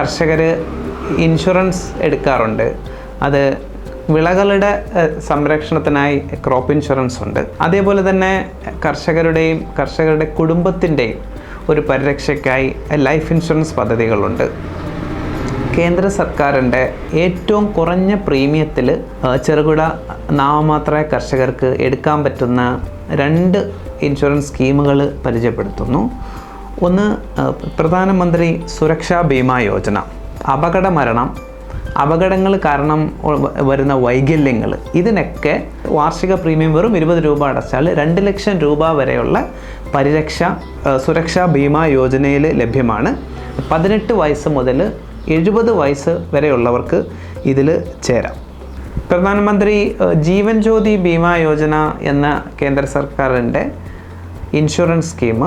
കർഷകർ ഇൻഷുറൻസ് എടുക്കാറുണ്ട്. അത് വിളകളുടെ സംരക്ഷണത്തിനായി ക്രോപ്പ് ഇൻഷുറൻസ് ഉണ്ട്. അതേപോലെ തന്നെ കർഷകരുടെയും കർഷകരുടെ കുടുംബത്തിന്റെയും ഒരു പരിരക്ഷയ്ക്കായി ലൈഫ് ഇൻഷുറൻസ് പദ്ധതികളുണ്ട്. കേന്ദ്ര സർക്കാരിന്റെ ഏറ്റവും കുറഞ്ഞ പ്രീമിയത്തിൽ ചെറുകിട നാമമാത്ര കർഷകർക്ക് എടുക്കാൻ പറ്റുന്ന രണ്ട് ഇൻഷുറൻസ് സ്കീമുകൾ പരിചയപ്പെടുത്തുന്നു. ഒന്ന് പ്രധാനമന്ത്രി സുരക്ഷാ ബീമാ യോജന. അപകട മരണം അപകടങ്ങൾ കാരണം വരുന്ന വൈകല്യങ്ങൾ. ഇതിനൊക്കെ വാർഷിക പ്രീമിയം വെറും ഇരുപത് രൂപ അടച്ചാൽ രണ്ട് ലക്ഷം രൂപ വരെയുള്ള പരിരക്ഷ സുരക്ഷാ ബീമാ യോജനയിൽ ലഭ്യമാണ്. പതിനെട്ട് വയസ്സ് മുതൽ എഴുപത് വയസ്സ് വരെയുള്ളവർക്ക് ഇതിൽ ചേരാം. പ്രധാനമന്ത്രി ജീവൻ ജ്യോതി ബീമാ യോജന എന്ന കേന്ദ്ര സർക്കാരിന്റെ ഇൻഷുറൻസ് സ്കീം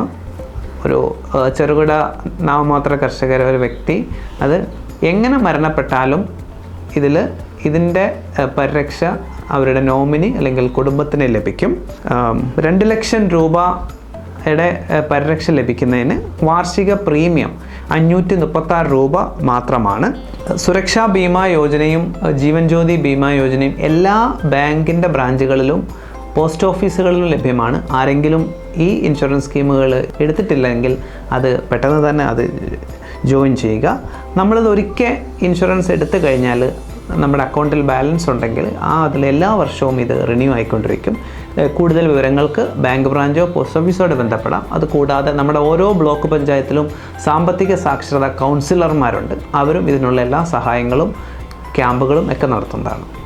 ഒരു ചെറുകിട നാമമാത്ര കർഷകർ ഒരു വ്യക്തി അത് എങ്ങനെ മരണപ്പെട്ടാലും ഇതിൽ ഇതിന്റെ പരിരക്ഷ അവരുടെ നോമിനി അല്ലെങ്കിൽ കുടുംബത്തിന് ലഭിക്കും. രണ്ട് ലക്ഷം രൂപയുടെ പരിരക്ഷ ലഭിക്കുന്നതിന് വാർഷിക പ്രീമിയം അഞ്ഞൂറ്റി മുപ്പത്താറ് രൂപ മാത്രമാണ്. സുരക്ഷാ ബീമാ യോജനയും ജീവൻ ജ്യോതി ബീമാ യോജനയും എല്ലാ ബാങ്കിന്റെ ബ്രാഞ്ചുകളിലും പോസ്റ്റ് ഓഫീസുകളിലും ലഭ്യമാണ്. ആരെങ്കിലും ഈ ഇൻഷുറൻസ് സ്കീമുകൾ എടുത്തിട്ടില്ലെങ്കിൽ അത് പെട്ടെന്ന് തന്നെ അത് ജോയിൻ ചെയ്യുക. നമ്മളിത് ഒരിക്കൽ ഇൻഷുറൻസ് എടുത്തു കഴിഞ്ഞാൽ നമ്മുടെ അക്കൗണ്ടിൽ ബാലൻസ് ഉണ്ടെങ്കിൽ ആ അതിൽ എല്ലാ വർഷവും ഇത് റിന്യൂ ആയിക്കൊണ്ടിരിക്കും. കൂടുതൽ വിവരങ്ങൾക്ക് ബാങ്ക് ബ്രാഞ്ചോ പോസ്റ്റ് ഓഫീസോട് ബന്ധപ്പെടാം. അതുകൂടാതെ നമ്മുടെ ഓരോ ബ്ലോക്ക് പഞ്ചായത്തിലും സാമ്പത്തിക സാക്ഷരതാ കൗൺസിലർമാരുണ്ട്. അവരും ഇതിനുള്ള എല്ലാ സഹായങ്ങളും ക്യാമ്പുകളും ഒക്കെ നടത്തുന്നതാണ്.